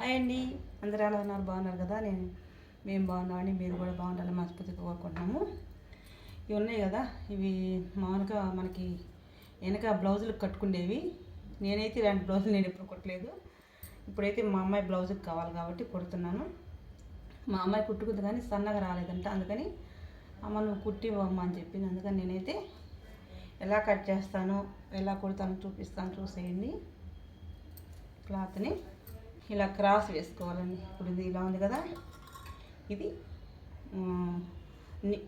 Hi అండి. అందరూ ఎలా ఉన్నారు? బాగున్నారు కదా? నేను మేము బాగున్నామని మీరు కూడా బాగుండాలని మనస్ఫూర్తిగా కోరుకుంటున్నాము. ఇవి ఉన్నాయి కదా? ఇవి మామూలుగా మనకి వెనక బ్లౌజులు కట్టుకునేవి నేనైతే ఇలాంటి బ్లౌజులు నేను ఎప్పుడు కుట్టలేదు. ఇప్పుడైతే మా అమ్మాయి బ్లౌజుకి కావాలి కాబట్టి కుడుతున్నాను. మా అమ్మాయి కుట్టుకుంది కానీ సన్నగా రాలేదంట. అందుకని అమ్మ నువ్వు కుట్టి అమ్మ అని చెప్పింది. అందుకని నేనైతే ఎలా కట్ చేస్తాను ఎలా కుడతాను చూపిస్తాను. చూసేయండి. క్లాత్ని. ఇలా క్రాస్ వేసుకోవాలండి ఇప్పుడు ఇది ఇలా ఉంది కదా. ఇది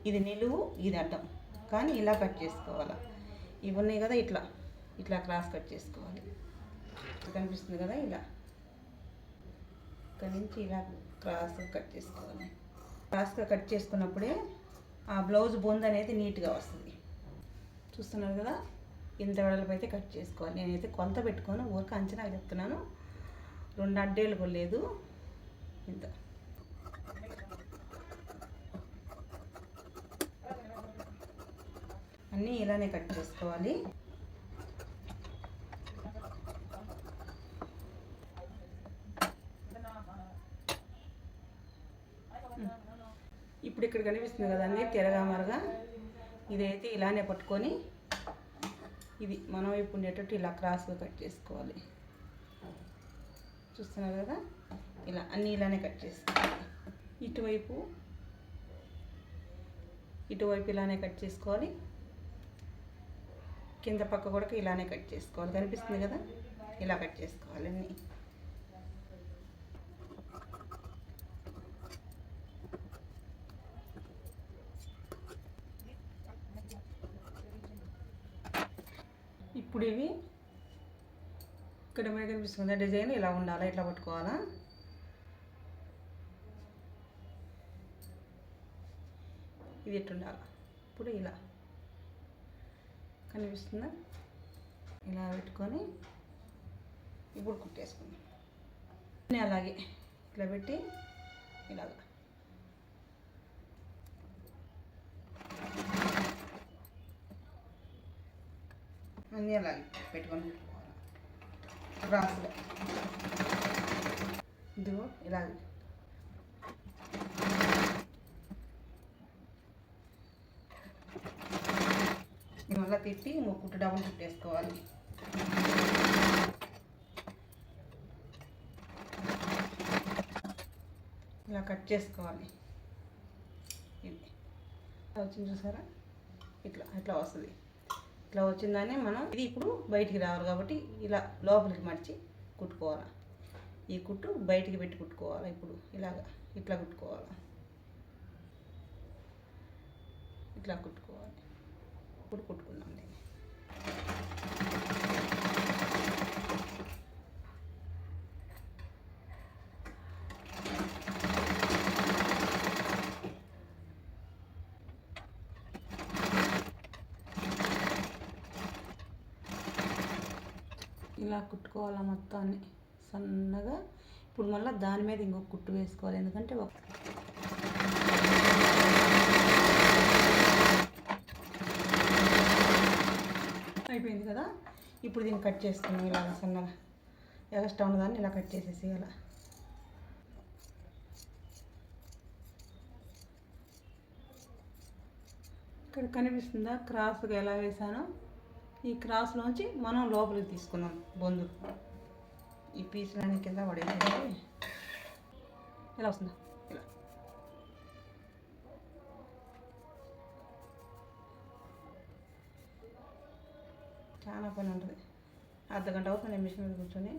ఇది నిలువు ఇది అడ్డం. కానీ ఇలా కట్ చేసుకోవాలి. ఇవి ఉన్నాయి కదా ఇట్లా. ఇట్లా క్రాస్ కట్ చేసుకోవాలి. కనిపిస్తుంది కదా ఇలా. ఇక్కడ నుంచి ఇలా క్రాస్ కట్ చేసుకోవాలి. క్రాస్గా కట్ చేసుకున్నప్పుడే ఆ బ్లౌజ్ బొంద అనేది నీట్గా వస్తుంది. చూస్తున్నారు కదా? ఇంత వెడల్పు అయితే కట్ చేసుకోవాలి. నేనైతే కొంత పెట్టుకొని ఊరికి అంచనా చెప్తున్నాను రెండు అడ్డేలు కూడా లేదు. ఇంత. అన్నీ ఇలానే కట్ చేసుకోవాలి. ఇప్పుడు ఇక్కడ కనిపిస్తుంది కదండి తిరగామరగా ఇదైతే ఇలానే పట్టుకొని ఇది మనం ఇప్పుడు ఉండేటట్టు ఇలా క్రాస్గా కట్ చేసుకోవాలి. చూస్తున్నారు కదా? ఇలా అన్నీ ఇలానే కట్ చేసుకోవాలి. ఇటువైపు ఇటువైపు ఇలానే కట్ చేసుకోవాలి. కింద పక్క కూడా ఇలానే కట్ చేసుకోవాలి. కనిపిస్తుంది కదా? ఇలా కట్ చేసుకోవాలి అన్నీ. ఇప్పుడు ఇవి ఇక్కడ మీద కనిపిస్తుంది. డిజైన్ ఇలా ఉండాలా ఇట్లా పట్టుకోవాలా? ఇది ఎట్టుండాలి? ఇప్పుడు ఇలా కనిపిస్తుందా? ఇలా పెట్టుకొని ఇప్పుడు కుట్టేసుకుందాం. అలాగే ఇట్లా పెట్టి ఇలాగ. అన్నీ అలాగే పెట్టుకొని కుట్టుకోవాలి ఇదిగో ఇలా మళ్ళీ తిప్పి ఇంకో కుట్టు డబ్బులు కుట్టేసుకోవాలి. ఇలా కట్ చేసుకోవాలి. ఇది. ఇలా వచ్చింది చూసారా? ఇట్లా ఇట్లా వస్తుంది. ఇట్లా వచ్చిందని మనం ఇది ఇప్పుడు బయటికి రావాలి కాబట్టి ఇలా లోపలికి మడిచి కుట్టుకోవాలి. ఈ కుట్టు బయటికి పెట్టి కుట్టుకోవాలి ఇప్పుడు. ఇలాగా ఇట్లా కుట్టుకోవాలి. ఇట్లా కుట్టుకోవాలి. ఇప్పుడు కుట్టుకుందాం దీన్ని. ఇలా కుట్టుకోవాలి మొత్తాన్ని సన్నగా. ఇప్పుడు మళ్ళీ దాని మీద ఇంకొక కుట్టు వేసుకోవాలి. ఎందుకంటే ఒక అయిపోయింది కదా. ఇప్పుడు దీన్ని కట్ చేసుకున్నాం ఇలా సన్నగా. ఎక్స్ట్రా ఉన్నదాన్ని ఇలా కట్ చేసేసి ఇలా ఇక్కడ కనిపిస్తుందా? క్రాస్గా ఎలా వేసానో ఈ క్రాస్లోంచి మనం లోపలికి తీసుకున్నాం బొందు. ఈ పీసులని కింద పడేసి ఎలా వస్తుందా? ఇలా. చాలా పని ఉంటుంది. అర్ధ గంట అవుతుంది మిషన్ మీద కూర్చొని.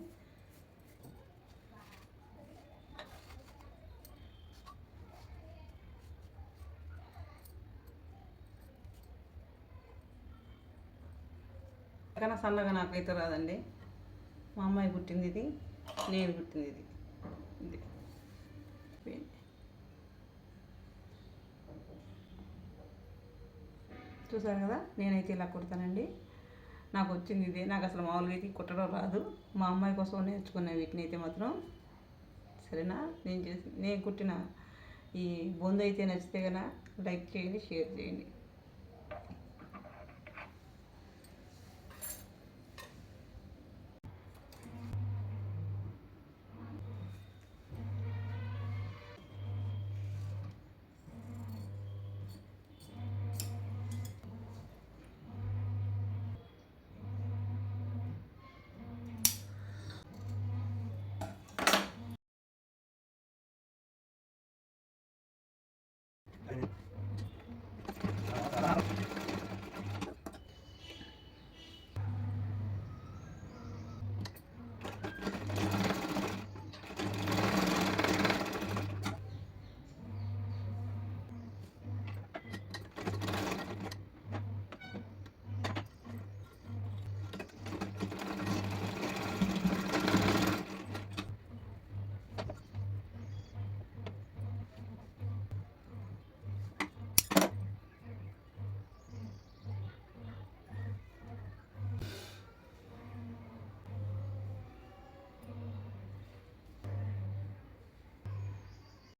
కన్నా సన్నగా నాకైతే రాదండి. మా అమ్మాయి పుట్టింది ఇది నేను పుట్టింది ఇది. ఇది. చూసారు కదా? నేనైతే ఇలా కుడతానండి. నాకు వచ్చింది ఇదే. నాకు అసలు మామూలుగా అయితే కుట్టడం రాదు. మా అమ్మాయి కోసం నేర్చుకున్న వీటిని అయితే మాత్రం సరేనా? నేను చేసి నేను కుట్టిన ఈ బొందు అయితే నచ్చితే కనుక లైక్ చేయండి షేర్ చేయండి.